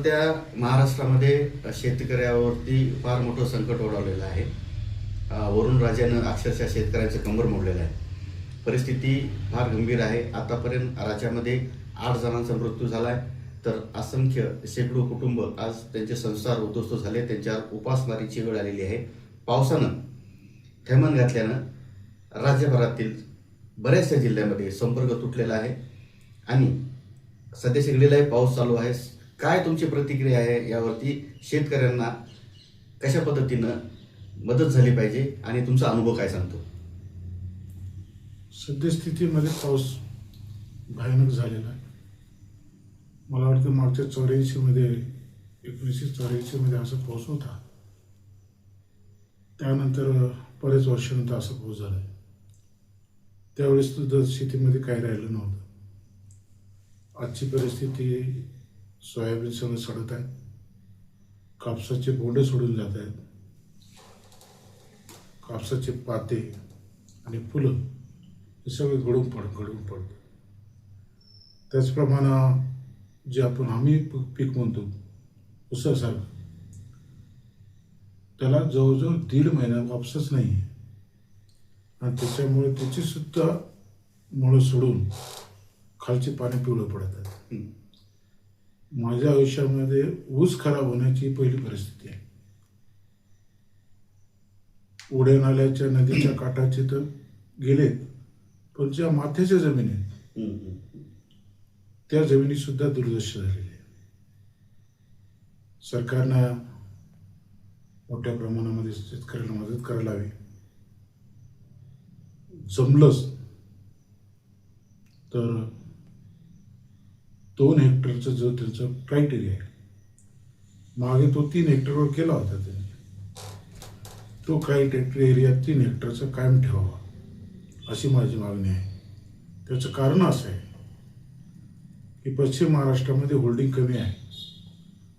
सध्या महाराष्ट्रामध्ये शेतकऱ्यावरती फार मोठं संकट ओढवलेलं आहे. वरून राजानं अक्षरशः शेतकऱ्यांचं कंबर मोडलेलं आहे. परिस्थिती फार गंभीर आहे. आतापर्यंत राज्यामध्ये आठ जणांचा मृत्यू झाला आहे तर असंख्य शेकडो कुटुंब आज त्यांचे संसार उद्ध्वस्त झाले. त्यांच्यावर उपासमारीची वेळ आलेली आहे. पावसानं थैमान घातल्यानं राज्यभरातील बऱ्याचशा जिल्ह्यामध्ये संपर्क तुटलेला आहे. आणि सध्या शिगडीलाही पाऊस चालू आहे. काय तुमची प्रतिक्रिया आहे यावरती शेतकऱ्यांना कशा पद्धतीनं मदत झाली पाहिजे आणि तुमचा अनुभव काय सांगतो? सद्यस्थितीमध्ये पाऊस भयानक झालेला आहे. मला वाटतं मागच्या चौऱ्याऐंशीमध्ये एकोणीसशे चौऱ्याऐंशीमध्ये असा पाऊस होता. त्यानंतर बरेच वर्षानंतर असा पाऊस झाला आहे. त्यावेळेस सुद्धा शेतीमध्ये काही राहिलं नव्हतं. आजची परिस्थिती सोयाबीन सगळं सडत आहे कापसाचे बोंडे सोडून जात आहेत कापसाचे पाते आणि फुलं हे सगळे गळून पड गळून पडतं त्याचप्रमाणे जे आपण आम्ही पीक म्हणतो उसासारखं त्याला जवळजवळ दीड महिना वापसच नाही आहे आणि त्याच्यामुळे त्याची सुद्धा मुळं सोडून खालची पाणी पिवळं पडत आहेत माझ्या आयुष्यामध्ये ऊस खराब होण्याची पहिली परिस्थिती आहे. उड्या नाल्याच्या नदीच्या काठाचे तर गेलेत पण ज्या माथ्याच्या जमिनी आहेत. त्या जमिनी सुद्धा दुर्दश झालेल्या आहे सरकारनं मोठ्या प्रमाणामध्ये शेतकऱ्याला मदत करायला हवी जमलंच तर दोन हेक्टरचा जो त्यांचा क्रायटेरिया आहे. मागे तो तीन हेक्टरवर केला होता त्यांनी. तो क्रायटेरिया तीन हेक्टरचा कायम ठेवावा. अशी माझी मागणी आहे. त्याचं कारण असं आहे की पश्चिम महाराष्ट्रामध्ये होल्डिंग कमी आहे.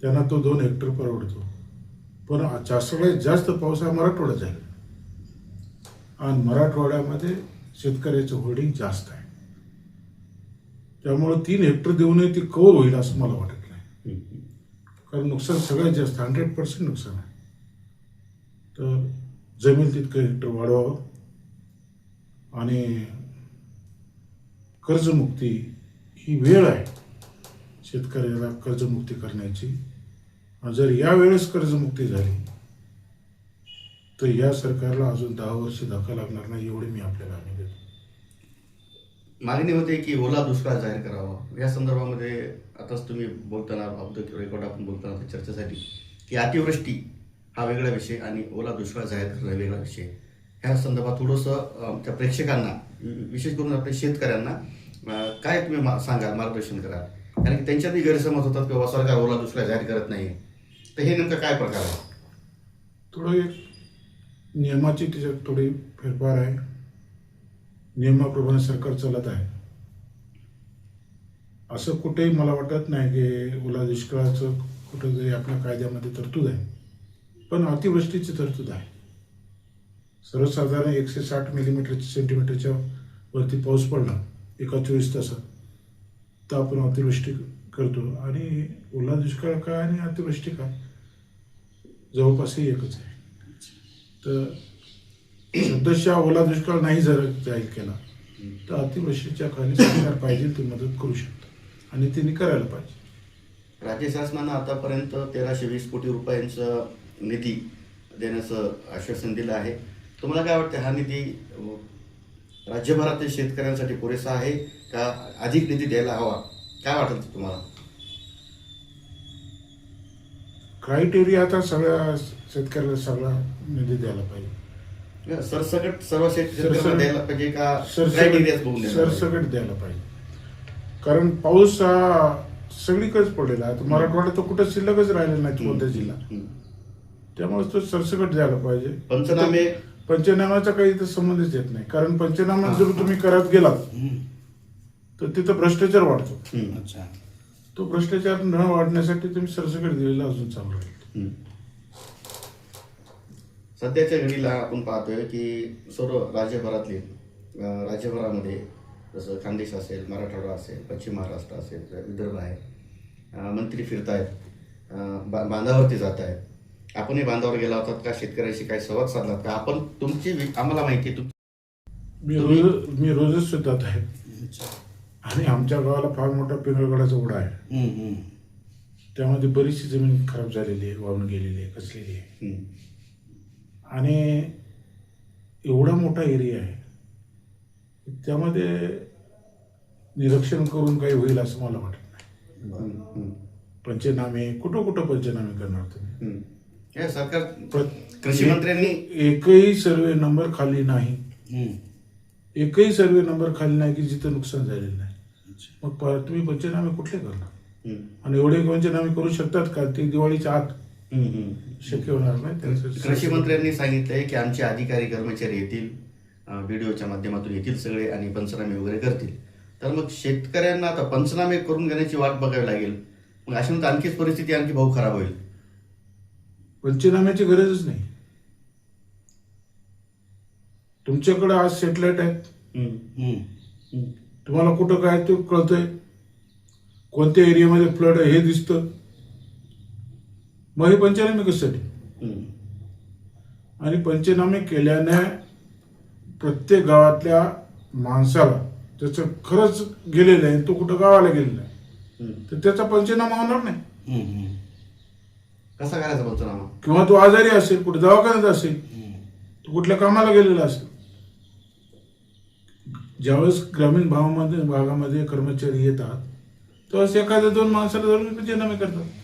त्यांना तो दोन हेक्टर परवडतो. पण जास्त सगळ्यात जास्त पाऊस हा मराठवाड्यात आहे आणि मराठवाड्यामध्ये शेतकऱ्याचं होल्डिंग जास्त आहे. त्यामुळे तीन हेक्टर देऊनही ती कवर होईल असं मला वाटत नाही. कारण नुकसान सगळ्यात जास्त हंड्रेड पर्सेंट नुकसान आहे. तर जमीन तितकं हेक्टर वाढवावं. आणि कर्जमुक्ती ही वेळ आहे शेतकऱ्याला कर्जमुक्ती करण्याची. जर यावेळेस कर्जमुक्ती झाली तर या सरकारला अजून दहा वर्ष धक्का लागणार नाही एवढी मी आपल्याला हमी देतो. मागणी होते की ओला दुष्काळ जाहीर करावा. या संदर्भामध्ये आताच तुम्ही बोलताना औद्योगिक रेकॉर्ड आपण बोलताना त्या चर्चेसाठी की अतिवृष्टी हा वेगळा विषय आणि ओला दुष्काळ जाहीर करणं वेगळा विषय. ह्या संदर्भात थोडंसं आमच्या प्रेक्षकांना विशेष करून आपल्या शेतकऱ्यांना काय तुम्ही मा- सांगाल मार्गदर्शन कराल? कारण की त्यांच्यातही गैरसमज होतात की सरकार ओला दुष्काळ जाहीर करत नाही तर हे नेमकं काय प्रकार आहे? थोडं नियमाची त्याच्यात थोडी फेरफार आहे. नियमाप्रमाणे सरकार चालत आहे. असं कुठेही मला वाटत नाही की ओला दुष्काळाचं कुठंतरी आपल्या कायद्यामध्ये तरतूद आहे पण अतिवृष्टीची तरतूद आहे. सर्वसाधारण एकशे साठ मिलीमीटरच्या सेंटीमीटरच्या वरती पाऊस पडला एका चोवीस तासात तर आपण अतिवृष्टी करतो. आणि ओला दुष्काळ काय आणि अतिवृष्टी काय? जवळपासही एकच आहे. तर सदस्य ओला दुष्काळ नाही जर जाहीर केला तर अतिवृष्टीच्या खाली सरकार पाहिजे ती मदत करू शकतं. आणि त्यांनी करायला पाहिजे. राज्य शासनानं आतापर्यंत तेराशे वीस कोटी रुपयांचं निधी देण्याचं आश्वासन दिलं आहे. तुम्हाला काय वाटतं हा निधी राज्यभरातील शेतकऱ्यांसाठी पुरेसा आहे का? अधिक निधी द्यायला हवा. काय वाटतं तुम्हाला? क्रायटेरिया आता सगळ्या शेतकऱ्याला सगळा निधी द्यायला पाहिजे. सरसकट सर्व शेत- शेतकऱ्यांना सरसकट- द्यायला पाहिजे का सरसकट द्यायला पाहिजे? सरसकट द्यायला पाहिजे. कारण पाऊस हा सगळीकडेच पडलेला आहे. मराठवाड्यात तर कुठं शिल्लकच राहिलेला नाही कोणत्या जिल्हा. त्यामुळे तो सरसकट द्यायला पाहिजे. पंचनामे पंचनाम्याचा काही इथं संबंधच येत नाही. कारण पंचनामा जर तुम्ही करत गेलात तर तिथं भ्रष्टाचार वाढतो. तो भ्रष्टाचार न वाढण्यासाठी तुम्ही सरसकट दिलेला अजून चांगलं. सध्याच्या घडीला आपण पाहतोय की सर्व राज्यभरातले राज्यभरामध्ये जसं खानदेश असेल मराठवाडा असेल पश्चिम महाराष्ट्र असेल विदर्भ आहे. मंत्री फिरतायत अं, बा- बांधावरती जात आहे आपणही बांधावर गेला होतात का? शेतकऱ्याशी काही संवाद साधलात का? आपण तुमची आम्हाला माहिती तुमची मी रोज मी रोजच शेतात आहे. आणि आमच्या गावाला फार मोठा पिंगळगडाचा ओढा आहे. त्यामध्ये बरीचशी जमीन खराब झालेली आहे वाहून गेलेली आहे कसलेली आहे. आणि एवढा मोठा एरिया आहे त्यामध्ये निरीक्षण करून काही होईल असं मला वाटत नाही. पंचनामे कुठं कुठं पंचनामे करणार तुम्ही सरकार कृषी मंत्र्यांनी एकही सर्वे नंबर खाली नाही. एकही सर्वे नंबर खाली नाही की जिथं नुकसान झालेलं नाही मग तुम्ही पंचनामे कुठले करणार. आणि एवढे पंचनामे करू शकतात का ते दिवाळीच्या आत. शक्य होणार नाही त्यांचं- कृषी मंत्र्यांनी सांगितलंय की आमचे अधिकारी कर्मचारी येतील व्हिडिओच्या माध्यमातून येतील सगळे आणि पंचनामे वगैरे करतील. तर मग शेतकऱ्यांना आता पंचनामे करून घेण्याची वाट बघावी लागेल. मग अशा नंतर आणखीच परिस्थिती आणखी भाऊ खराब होईल. पंचनाम्याची गरजच नाही. तुमच्याकडे आज सेटेलाइट आहेत. तुम्हाला कुठं काय ते कळतंय? कोणत्या एरियामध्ये फ्लड आहे हे दिसतं? मग हे पंचनामे कशासाठी. आणि पंचनामे केल्याने प्रत्येक गावातल्या माणसाला त्याचं खरंच गेलेलं आहे तो कुठं गावाला गेलेला आहे. तर त्याचा पंचनामा होणार नाही. कसा करायचा पंचनामा किंवा तो आजारी असेल कुठे दवाखान्यात असेल. तो कुठल्या कामाला गेलेला असेल ज्यावेळेस ग्रामीण भागामध्ये भागामध्ये कर्मचारी येतात त्यावेळेस एखाद्या दोन माणसाला धरून पंचनामे करतात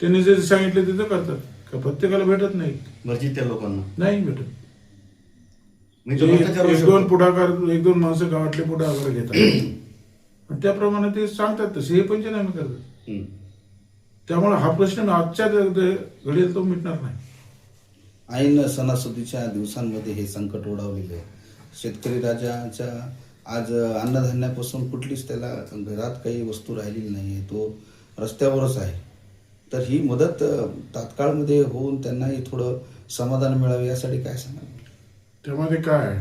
त्यांनी जे सांगितले तिथं करतात. का प्रत्येकाला भेटत नाही? मर्जीत त्या लोकांना. नाही भेटत. म्हणजे एक भ्रष्टाचार होऊ एक शकतो. दोन पुढाकार एक दोन माणसं गावातले पुढाकार घेतात. आणि त्याप्रमाणे ते सांगतात तसे. हे पंचनामे करतात. हम्म. त्यामुळे हा प्रश्न आजच्या घडीला तो मिटणार नाही. ऐन सणासुदीच्या दिवसांमध्ये हे संकट ओढावलेलं आहे. शेतकरी राजाच्या आज अन्नधान्यापासून कुठलीच त्याला घरात काही वस्तू राहिलेली नाही आहे तो रस्त्यावरच आहे. तर ही मदत तात्काळमध्ये होऊन त्यांनाही थोडं समाधान मिळावे यासाठी काय सांगाल त्यामध्ये काय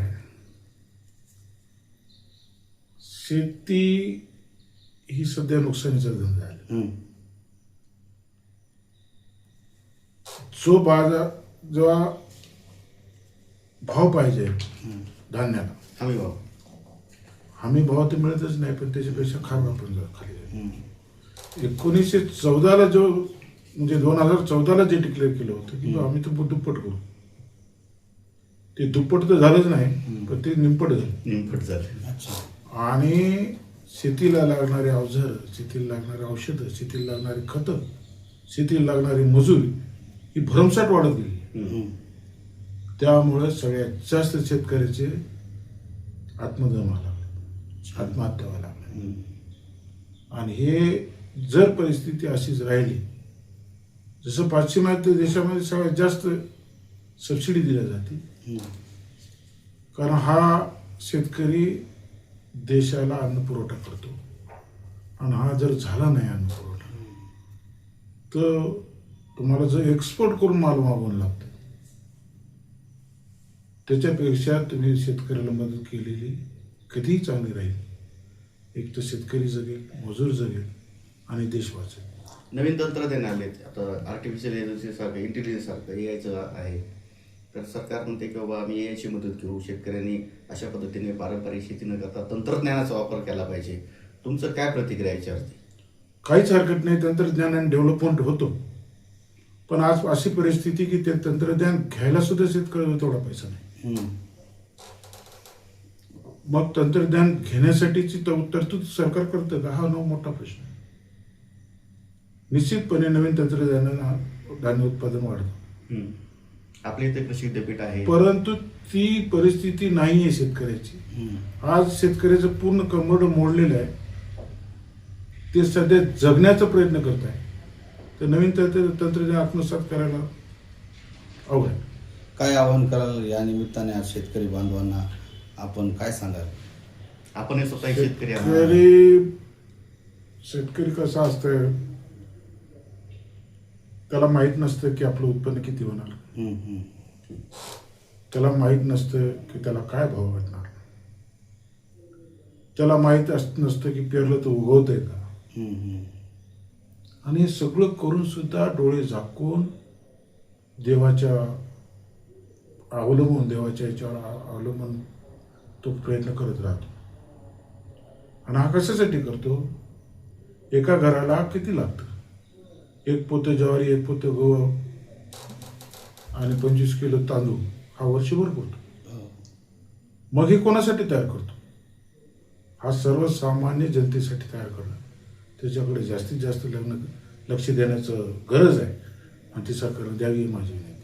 शेती ही सध्या नुकसानीचा धंदा आहे. जो बाजार जेव्हा भाव पाहिजे. धान्याला हमी भाऊ हमी भाव तर मिळतच नाही पण त्याच्यापेक्षा खार आपण खाली. एकोणीसशे चौदाला जो म्हणजे दोन हजार चौदाला जे डिक्लेअर केलं होतं की आम्ही तर दुप्पट करू. ते दुप्पट तर झालंच नाही पण ते निंपट झालं. निमफट झाले. अच्छा. आणि शेतीला लागणारे अवजार शेतीला लागणारे औषधं शेतीला लागणारी खतं शेतीला लागणारी मजुरी ही भरमसाठ वाढत गेली. त्यामुळे सगळ्यात जास्त शेतकऱ्याचे आत्मदम व्हायला लागले. आत्महत्या व्हायला लागल्या. आणि हे जर परिस्थिती अशीच राहिली जसं पाश्चिमात्य देशामध्ये सगळ्यात जास्त सबसिडी दिल्या जाते. कारण हा शेतकरी देशाला अन्न पुरवठा करतो. आणि हा जर झाला नाही अन्न पुरवठा तर तुम्हाला जर एक्सपोर्ट करून माल मागवून लागतो. त्याच्यापेक्षा तुम्ही शेतकऱ्याला मदत केलेली कधीही चांगली राहील. एक तर शेतकरी जगेल मजूर जगेल आणि देश वाचेल नवीन तंत्रज्ञान आलेत आता आर्टिफिशियल इंटेलिजन्स सारखं इंटेलिजन्स सारखं एआयचं आहे. तर सरकार म्हणते की बाबा आम्ही एआयची मदत घेऊ. शेतकऱ्यांनी अशा पद्धतीने पारंपरिक शेती न करता तंत्रज्ञानाचा वापर केला पाहिजे. तुमचं काय प्रतिक्रिया याच्यावरती? काहीच हरकत नाही. तंत्रज्ञानाने डेव्हलपमेंट होतो. पण आज अशी परिस्थिती की ते तंत्रज्ञान घ्यायला सुद्धा शेतकऱ्याला तेवढा पैसा नाही. मग तंत्रज्ञान घेण्यासाठीची तर- तरतूद सरकार करतं. का हा न मोठा प्रश्न आहे. निश्चितपणे नवीन तंत्रज्ञानानं धान्य उत्पादन वाढतं. हम्म. आपल्या इथे कृषी विद्यापीठ आहे. परंतु ती परिस्थिती नाही आहे शेतकऱ्याची. हम्म. आज शेतकऱ्याचं पूर्ण कंबरड मोडलेलं आहे. ते सध्या जगण्याचा प्रयत्न करत आहे. तर नवीन तंत्र तंत्रज्ञान आत्मसात करायला अवघड. काय आवाहन कराल या निमित्ताने आज शेतकरी बांधवांना? आपण काय सांगाल? आपण हे स्वतः एक शेतकरी आहात. शेतकरी शेतकरी कसा असतं त्याला माहीत नसतं की आपलं उत्पन्न किती होणार. त्याला माहीत नसतं की त्याला काय भाव भेटणार त्याला माहीत नसतं की पेरलं तर उगवत आहे का. आणि हे सगळं करून सुद्धा डोळे झाकून देवाच्या अवलंबून देवाच्या याच्यावर अवलंबून तो प्रयत्न करत राहतो. आणि हा कशासाठी करतो? एका घराला किती लागतं? एक पोतं ज्वारी एक पोतं गहू आणि पंचवीस किलो तांदूळ. हा वर्षभर करतो हो. मग हे कोणासाठी तयार करतो? हा सर्वसामान्य जनतेसाठी तयार करणं. त्याच्याकडे जास्तीत जास्त लग्न लक्ष देण्याचं गरज आहे. आणि ती सरकारनं द्यावी माझी विनंती.